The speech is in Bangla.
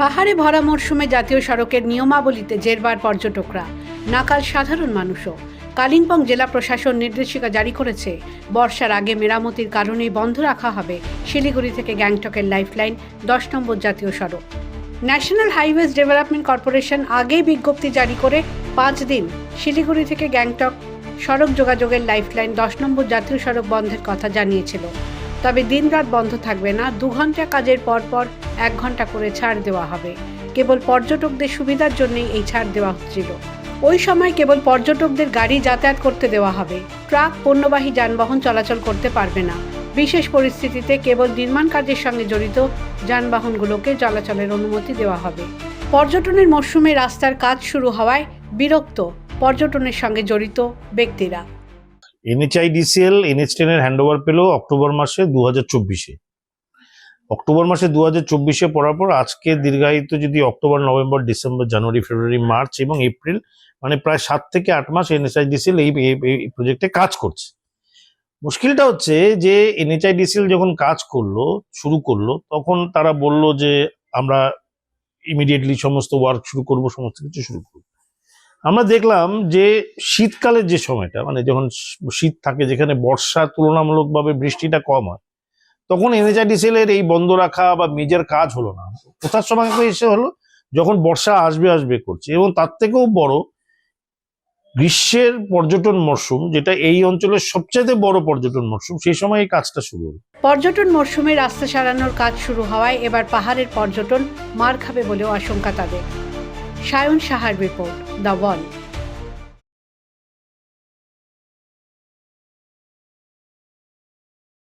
পাহাড়ে ভরা মরশুমে জাতীয় সড়কের নিয়মাবলীতে জেরবার পর্যটকরা। নাকাল সাধারণ মানুষও। কালিম্পং জেলা প্রশাসন নির্দেশিকা জারি করেছে, বর্ষার আগে মেরামতির কারণেই বন্ধ রাখা হবে শিলিগুড়ি থেকে গ্যাংটকের লাইফলাইন দশ নম্বর জাতীয় সড়ক। ন্যাশনাল হাইওয়েজ ডেভেলপমেন্ট কর্পোরেশন আগেই বিজ্ঞপ্তি জারি করে পাঁচ দিন শিলিগুড়ি থেকে গ্যাংটক সড়ক যোগাযোগের লাইফলাইন দশ নম্বর জাতীয় সড়ক বন্ধের কথা জানিয়েছিল। তবে দিনরাত বন্ধ থাকবে না। দু ঘণ্টা কাজের পর পর এক ঘণ্টা করে ছাড় দেওয়া হবে। কেবল পর্যটকদের সুবিধার জন্যই এই ছাড় দেওয়া হচ্ছিল। ওই সময় কেবল পর্যটকদের গাড়ি যাতায়াত করতে দেওয়া হবে। ট্রাক, পণ্যবাহী যানবাহন চলাচল করতে পারবে না। বিশেষ পরিস্থিতিতে কেবল নির্মাণ কাজের সঙ্গে জড়িত যানবাহনগুলোকে চলাচলের অনুমতি দেওয়া হবে। পর্যটনের মরশুমে রাস্তার কাজ শুরু হওয়ায় বিরক্ত পর্যটনের সঙ্গে জড়িত ব্যক্তিরা। এনএচআইডিসিএল এনএচ টেনের হ্যান্ড ওভার পেল অক্টোবর মাসে দু হাজার চব্বিশে। অক্টোবর মাসে দু হাজার চব্বিশে পড়ার পর আজকে দীর্ঘায়িত যদি October, November, December, January, February, March এবং এপ্রিল মানে প্রায় সাত থেকে আট মাস এনএচআইডিসিএল এই, এই- এই প্রজেক্টে কাজ করছে। মুশকিলটা হচ্ছে যে এনএচআইডিসিএল যখন কাজ করল, শুরু করল, তখন তারা বলল যে আমরা ইমিডিয়েটলি সমস্ত ওয়ার্ক শুরু করব, সমস্ত কিছু শুরু করব। আমরা দেখলাম যে শীতকালের যে সময়টা মানে যখন শীত থাকে যেখানে বর্ষা তুলনামূলকভাবে বৃষ্টিটা কম হয়, তখন এনএচআইডিসিএল এর এই বন্ধ রাখা বা মেজর কাজ হলো না। কোথার সময় এসে হলো, যখন বর্ষা আসবে আসবে করছে এবং তার থেকেও বড় গ্রীষ্মের পর্যটন মরশুম যেটা এই অঞ্চলের সবচেয়ে বড় পর্যটন মরশুম সেই সময় এই কাজটা শুরু হলো। পর্যটন মরশুমে রাস্তা সারানোর কাজ শুরু হওয়ায় এবার পাহাড়ের পর্যটন মার খাবে বলেও আশঙ্কা তাদের। সায়ন সাহার রিপোর্ট দ্য ওয়াল